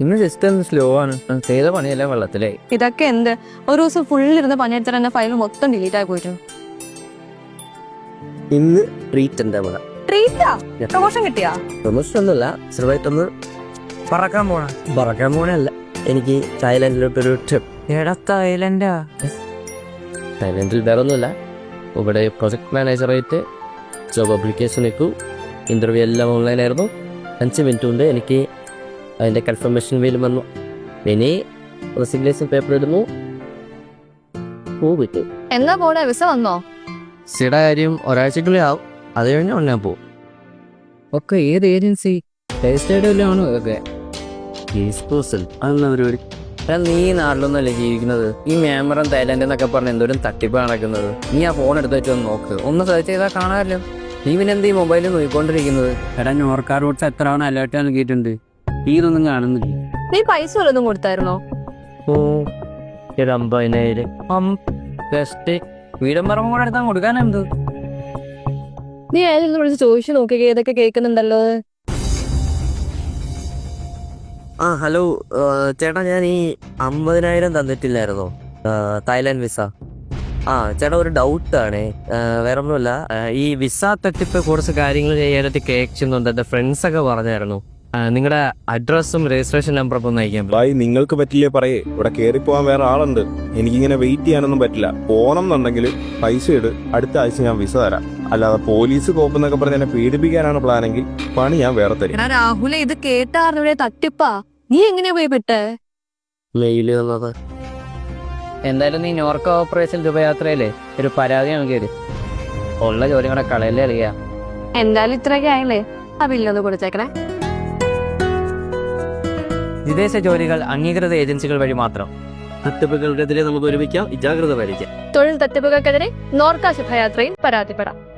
ഇന്ന് ജസ്റ്റ് ഒന്ന് സ്ലോ ആണ്. ചെയ്ത പണിയല്ല വെള്ളത്തിലായി ഇതൊക്കെ എന്ത്? ഒരു ദിവസം ഫുള്ളിരുന്ന് ഇരുന്ന് പണിയെടുത്തിട്ട് എന്റെ ഫയൽ മൊത്തം ഡിലീറ്റ് ആയി പോയിരുന്നു ഇന്ന് ട്രീറ്റ് എന്താ ഇവിടെ? ട്രീറ്റാ പ്രമോഷൻ കിട്ടിയാ? പ്രമോഷൻ ഒന്നുമില്ല ചെറുതായിട്ടൊന്ന് പറക്കാൻ പോണ. പറക്കാൻ പോണല്ല എനിക്ക് തായ്ലാൻഡിലോട്ടൊരു ട്രിപ്പ് എടാ തായ്ലൻഡാ തായ്ലൻഡിൽ വേറെ ഒന്നുമില്ല ഇവിടെ പ്രൊജക്ട് മാനേജറായിട്ട് ജോബ് അപ്ലിക്കേഷൻ ഇട്ടു. ഇന്റർവ്യൂ എല്ലാം ഓൺലൈനായിരുന്നു അഞ്ച് മിനിറ്റ് കൊണ്ട് എനിക്ക് അതിന്റെ കൺഫർമേഷൻ മെയിലും വന്നു. ഇനി റെസിഗ്നേഷൻ പേപ്പർ ഇടുന്നു. പോയിട്ട് എന്നാ പോടെ വിസ വന്നോ? സിയുടെ കാര്യം ഒരാഴ്ചക്കുള്ളിൽ ആവും. അത് കഴിഞ്ഞാൽ ഞാൻ പോവും. ഒക്കെ ഏത് ഏജൻസി? രജിസ്റ്റേർഡ് ആണോ ഇതൊക്കെ? അതെന്താ പരിപാടി? എടാ, നീ നാട്ടിലൊന്നുമല്ലേ ജീവിക്കുന്നത്? ഈ മ്യാമറും തായ്ലാൻഡ് എന്നൊക്കെ പറഞ്ഞ് എന്തോരം തട്ടിപ്പ് നടക്കുന്നത്. നീ ആ ഫോൺ എടുത്ത് വെച്ച് ഒന്ന് നോക്ക്. ഒന്ന് സെർച്ച് ചെയ്താൽ കാണാമല്ലോ. നീ പിന്നെ എന്ത് ഈ മൊബൈലിൽ നോക്കിക്കൊണ്ടിരിക്കുന്നത്? എടാ നോർക്കാർ റൂട്ട്സ് എത്ര തവണ അലേർട്ട് നൽകിയിട്ടുണ്ട്? ഇതൊന്നും കാണുന്നില്ല. നീ പൈസ വല്ലതും കൊടുത്തായിരുന്നോ? ഓ ഒരു അമ്പതിനായിരം. വീടും പറമ്പും കൂടെ എടുത്താൽ കൊടുക്കാനെന്ത് നീ ഏതെങ്കിലും വിളിച്ച് ചോദിച്ചു നോക്കി ഏതൊക്കെ കേൾക്കുന്നുണ്ടല്ലോ? ആ ഹലോ ചേട്ടാ ഞാൻ ഈ അമ്പതിനായിരം തന്നിട്ടില്ലായിരുന്നോ? Thailand visa. ആ ചേട്ടാ ഒരു ഡൗട്ടാണ്. വേറെ ഒന്നുമില്ല ഈ വിസ തട്ടിപ്പ് കുറച്ച് കാര്യങ്ങൾ ചെയ്യാനായിട്ട് കേൾക്കുന്നുണ്ട്. എന്റെ ഫ്രണ്ട്സ് ഒക്കെ പറഞ്ഞായിരുന്നു. നിങ്ങളുടെ അഡ്രസ്സും രജിസ്ട്രേഷൻ നമ്പറും ഒന്ന് അയക്കാൻ പറ്റുമോ? ഭായ് നിങ്ങൾക്ക് പറ്റില്ലേ പറയേ. ഇവിടെ കയറി പോകാൻ വേറെ ആളുണ്ട്. എനിക്കിങ്ങനെ വെയിറ്റ് ചെയ്യാനൊന്നും പറ്റില്ല. പോകണം എന്നുണ്ടെങ്കിൽ പൈസ ഇട്. അടുത്ത ആഴ്ച ഞാൻ വിസ തരാം. അല്ലാതെ പോലീസ് കോപ്പെന്നൊക്കെ പറഞ്ഞ് എന്നെ പീഡിപ്പിക്കാനാണ് പ്ലാനെങ്കിൽ പണി ഞാൻ വേറെ തരും. എടാ രാഹുലെ ഇത് കേട്ടാറിവിടെ തട്ടിപ്പാ? നീ എങ്ങനെയാ പോയി പെട്ടേ? മെയിൽ തന്നത് എന്തായാലും നീ നോർക്ക ഓപ്പറേഷൻ രൂപയാത്രയിലെ ഒരു പരാതി നൽകിയത് ഉള്ള ജോലി കൂടെ കളയല്ലേ അറിയാം. എന്തായാലും ഇത്രയൊക്കെ ആയില്ലേ? ആ ബില്ലൊന്ന് കൊടുത്തേക്കണേ. വിദേശ ജോലികൾ അംഗീകൃത ഏജൻസികൾ വഴി മാത്രം. തട്ടിപ്പുകൾക്കെതിരെ നമുക്ക് ഒരുമിക്കാം. ജാഗ്രത പാലിക്കാം. തൊഴിൽ തട്ടിപ്പുകൾക്കെതിരെ നോർക്ക ശുഭയാത്രയിൽ പരാതിപ്പെടാം.